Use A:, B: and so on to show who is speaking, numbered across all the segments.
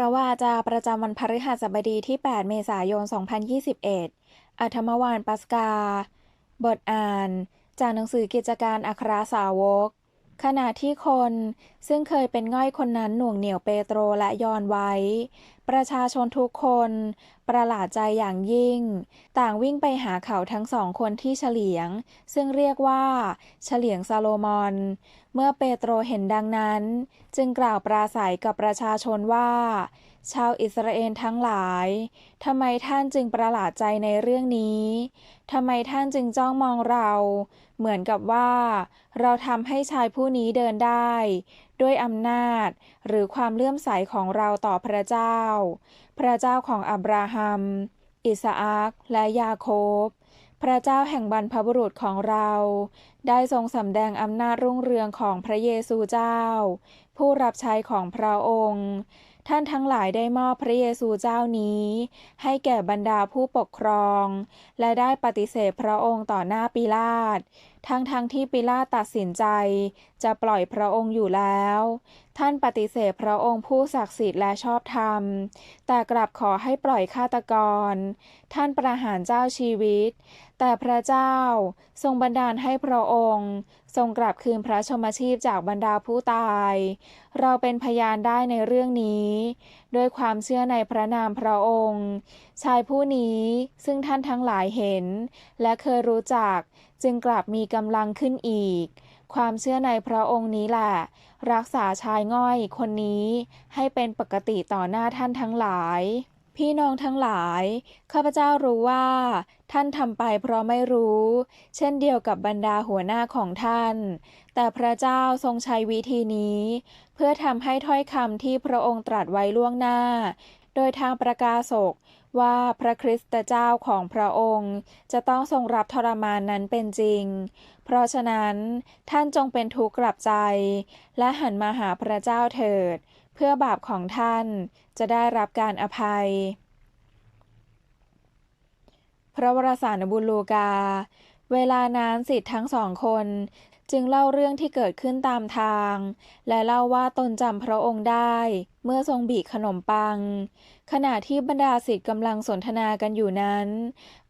A: ระวาจาประจำวันพฤหัสบดีที่ 8 เมษายน 2021 อัธมวานปัสกา บทอ่าน จากหนังสือกิจการอัครสาวก ขณะที่คนซึ่งเคยเป็นง่อยคนนั้นหน่วงเหนี่ยวเปโตรและยอนไว้ ประชาชนทุกคน ประหลาดใจอย่างยิ่ง ต่างวิ่งไปหาเขาทั้งสองคนที่เฉลียง ซึ่งเรียกว่า เฉลียงซาโลมอน เมื่อเปโตรเห็นดังนั้น จึงกล่าวปราศัยกับประชาชนว่า ชาวอิสราเอลทั้งหลายทำไมท่านจึงประหลาดใจในเรื่องนี้ทำไมท่านจึงจ้องมองเรา เหมือนกับว่า เราทำให้ชายผู้นี้เดินได้ ด้วยอำนาจ หรือความเลื่อมใสของเราต่อพระเจ้า พระเจ้าของอับราฮัม อิสอัคและยาโคบ พระเจ้าแห่งบรรพบุรุษของเราได้ทรงสำแดงอำนาจรุ่งเรืองของพระเยซูเจ้า ผู้รับใช้ของพระองค์ ท่านทั้งหลายได้มอบพระเยซูเจ้านี้ ให้แก่บรรดาผู้ปกครอง และได้ปฏิเสธพระองค์ต่อหน้าปิลาตทั้งๆทที่ปิลาตตัดสินใจ จะปล่อยพระองค์อยู่แล้ว ท่านปฏิเสธพระองค์ผู้ศักดิ์สิทธิ์และชอบธรรม แต่กลับขอให้ปล่อยฆาตกร ท่านประหารเจ้าชีวิต แต่พระเจ้าทรงบันดาลให้พระองค์ ทรงกลับคืนพระชมชีพจากบรรดาผู้ตาย เราเป็นพยานได้ในเรื่องนี้ ด้วยความเชื่อในพระนามพระองค์ ชายผู้นี้ซึ่งท่านทั้งหลายเห็น และเคยรู้จักจึงกลับมีกำลังขึ้นอีก ความเชื่อในพระองค์นี้แหละ รักษาชายง่อยคนนี้ให้เป็นปกติต่อหน้าท่านทั้งหลาย พี่น้องทั้งหลาย ข้าพเจ้ารู้ว่า ท่านทำไปเพราะไม่รู้ เช่นเดียวกับบรรดาหัวหน้าของท่าน แต่พระเจ้าทรงใช้วิธีนี้ เพื่อทำให้ถ้อยคำที่พระองค์ตรัสไว้ล่วงหน้า โดยทางประกาศกว่าพระคริสต์เจ้าของพระองค์ จะต้องทรงรับทรมานนั้นเป็นจริง เพราะฉะนั้นท่านจงเป็นทุกข์กลับใจ และหันมาหาพระเจ้าเถิด พื่อบาปของท่านจะได้รับการอภัย พระวรสารบุญลูกา เวลานั้นสิทธิ์ทั้งสองคน จึงเล่าเรื่องที่เกิดขึ้นตามทาง และเล่าว่าตนจำพระองค์ได้ เมื่อทรงบีขนมปัง ขณะที่บรรดาศิษย์กำลังสนทนากันอยู่นั้น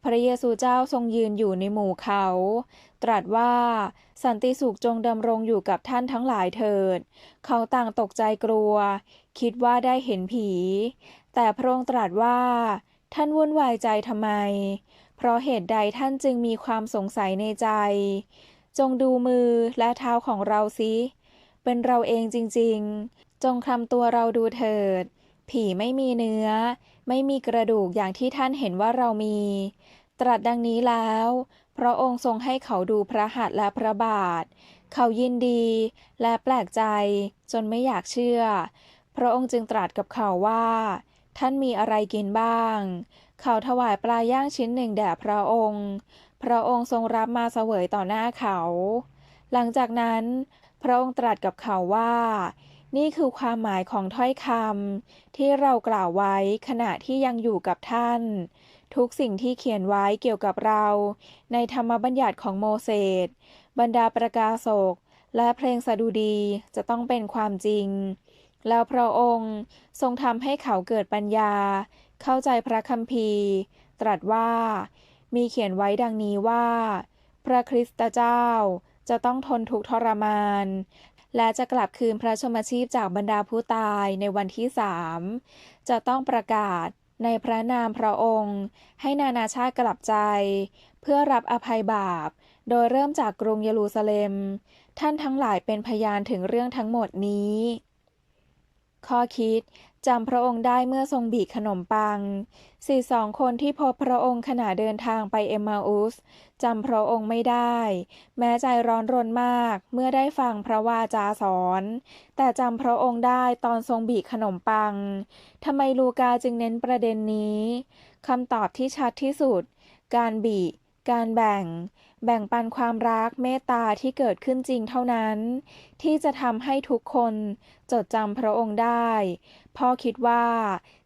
A: พระเยซูเจ้าทรงยืนอยู่ในหมู่เขา ตรัสว่าสันติสุขจงดำรงอยู่กับท่านทั้งหลายเถิด เขาต่างตกใจกลัว คิดว่าได้เห็นผี แต่พระองค์ตรัสว่า ท่านวุ่นวายใจทำไม เพราะเหตุใดท่านจึงมีความสงสัยในใจ จงดูมือและเท้าของเราสิเป็นเราเองจริงๆ จงคลำตัวเราดูเถิด ผีไม่มีเนื้อ ไม่มีกระดูกอย่างที่ท่านเห็นว่าเรามี ตรัสดังนี้แล้ว พระองค์ทรงให้เขาดูพระหัตถ์และพระบาท เขายินดีและแปลกใจจนไม่อยากเชื่อ พระองค์จึงตรัสกับเขาว่า ท่านมีอะไรกินบ้าง เขาถวายปลาย่างชิ้นหนึ่งแด่พระองค์ พระองค์ทรงรับมาเสวยต่อหน้าเขา หลังจากนั้น พระองค์ตรัสกับเขาว่า นี่คือความหมายของถ้อยคำที่เรากล่าวไว้ขณะที่ยังอยู่กับท่าน ทุกสิ่งที่เขียนไว้เกี่ยวกับเรา ในธรรมบัญญัติของโมเสสบรรดาประกาศกและเพลงสดุดีจะต้องเป็นความจริง แล้วพระองค์ทรงทำให้เขาเกิดปัญญา เข้าใจพระคัมภีร์ ตรัสว่า มีเขียนไว้ดังนี้ว่า พระคริสตเจ้าจะต้องทนทุกทรมาน และจะกลับคืนพระชมชีพจากบรรดาผู้ตายในวันที่สามจะต้องประกาศในพระนามพระองค์ ให้นานาชาติกลับใจ เพื่อรับอภัยบาป โดยเริ่มจากกรุงเยรูซาเล็ม ท่านทั้งหลายเป็นพยานถึงเรื่องทั้งหมดนี้ ข้อคิดจำพระองค์ได้เมื่อทรงบีขนมปังสี่สองคนที่พบพระองค์ขณะเดินทางไปเอมมาอุสจำพระองค์ไม่ได้ แม้ใจร้อนรนมากเมื่อได้ฟังพระวาจาสอน แต่จำพระองค์ได้ตอนทรงบีขนมปังทำไมลูกาจึงเน้นประเด็นนี้คำตอบที่ชัดที่สุด การบี การแบ่ง แบ่งปันความรักเมตตาที่เกิดขึ้นจริงเท่านั้น ที่จะทำให้ทุกคนจดจำพระองค์ได้ พ่อคิดว่า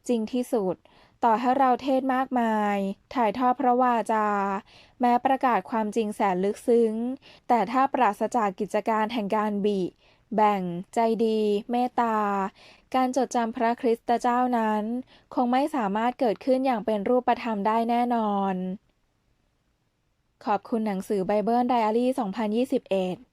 A: จริงที่สุด ต่อให้เราเทศมากมาย ถ่ายทอดพระวาจา แม้ประกาศความจริงแสนลึกซึ้ง แต่ถ้าปราศจากกิจการแห่งการบีแบ่งใจดี เมตตา การจดจำพระคริสตเจ้านั้น คงไม่สามารถเกิดขึ้นอย่างเป็นรูปธรรมได้แน่นอน ขอบคุณหนังสือไบเบิลไดอารี่ 2021